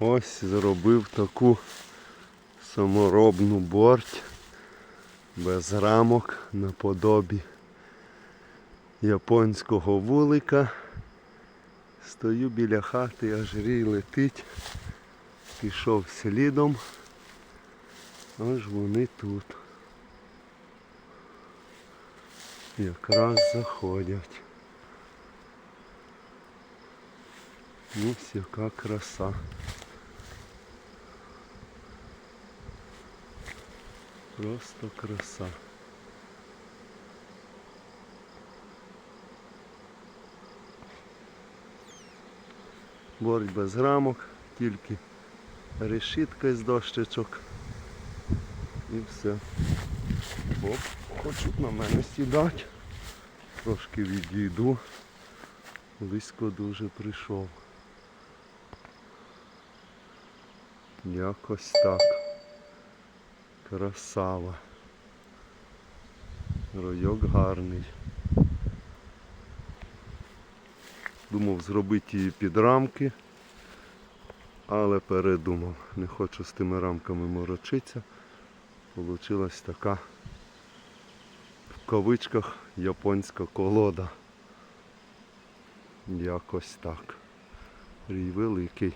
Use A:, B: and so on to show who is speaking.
A: Ось зробив таку саморобну борть без рамок наподобі японського вулика. Стою біля хати, аж рій летить. Пішов слідом. Аж вони тут. Якраз заходять. Ось яка краса. Просто краса. Борт без рамок, тільки решітка з дощечок. І все. Бо хочуть на мене сідати. Трошки відійду. Близько дуже прийшов. Якось так. Красава. Ройок гарний. Думав зробити її під рамки, але передумав. Не хочу з тими рамками морочитися. Получилась така в кавичках японська колода. Якось так. Рій великий.